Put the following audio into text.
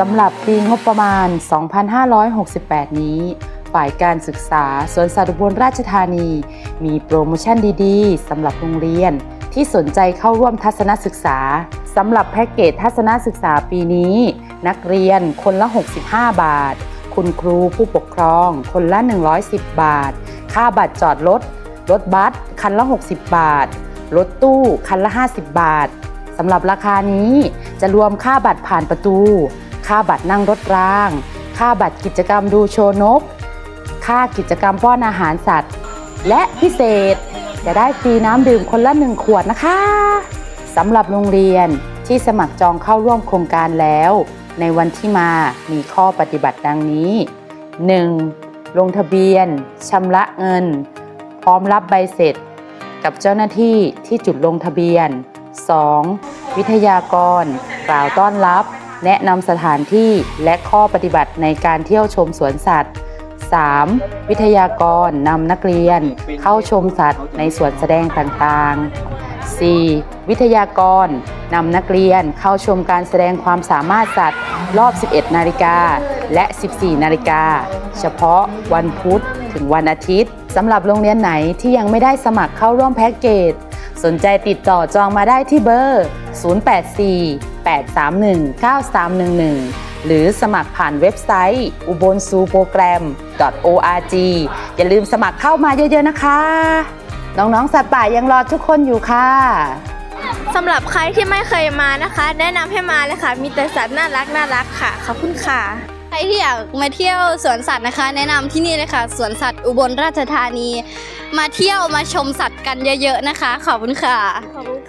สำหรับปีงบประมาณ 2568 นี้ ฝ่ายการศึกษาสวนสัตว์อุบลราชธานี มีโปรโมชั่นดีๆสำหรับโรงเรียนที่สนใจเข้าร่วมทัศนศึกษาสำหรับแพ็กเกจทัศนศึกษาปีนี้ นักเรียนคนละ 65 บาท คุณครูผู้ปกครอง คนละ 110 บาท ค่าบัตรจอดรถรถบัสคันละ 60 บาท รถตู้คันละ 50 บาทสำหรับราคานี้จะรวมค่าบัตรผ่านประตู ค่าบัตรนั่งรถราง ค่าบัตรกิจกรรมดูโชว์นก ค่ากิจกรรมป้อนอาหารสัตว์ และพิเศษจะได้ฟรีน้ำดื่มคนละหนึ่งขวดนะคะสำหรับโรงเรียนที่สมัครจองเข้าร่วมโครงการแล้ว ในวันที่มามีข้อปฏิบัติดังนี้ 1. ลงทะเบียนชำระเงิน พร้อมรับใบเสร็จ กับเจ้าหน้าที่ที่จุดลงทะเบียน 2. วิทยากร กล่าวต้อนรับ แนะนำสถานที่และข้อปฏิบัติในการเที่ยวชมสวนสัตว์ 3. วิทยากรนำนักเรียนเข้าชมสัตว์ในสวนแสดงต่างๆ 4. วิทยากรนำนักเรียนเข้าชมการแสดงความสามารถสัตว์ รอบ 11 นาฬิกาและ 14 นาฬิกา เฉพาะวันพุธถึงวันอาทิตย์สำหรับโรงเรียนไหนที่ยังไม่ได้สมัครเข้าร่วมแพ็กเกจ สนใจติดต่อจองมาได้ที่เบอร์ 084 084-831-9311 หรือสมัครผ่านเว็บไซต์อุบลซูโปรแกรม .org อย่าลืมสมัครเข้ามาเยอะๆนะคะ น้องๆสัตว์ป่ายังรอทุกคนอยู่ค่ะสำหรับใครที่ไม่เคยมานะคะ แนะนำให้มาเลยค่ะ มีแต่สัตว์น่ารักน่ารักค่ะ ขอบคุณค่ะ ใครที่อยากมาเที่ยวสวนสัตว์นะคะ แนะนำที่นี่เลยค่ะสวนสัตว์อุบลราชธานี มาเที่ยวมาชมสัตว์กันเยอะ ๆนะคะ ขอบคุณค่ะขอบคุณ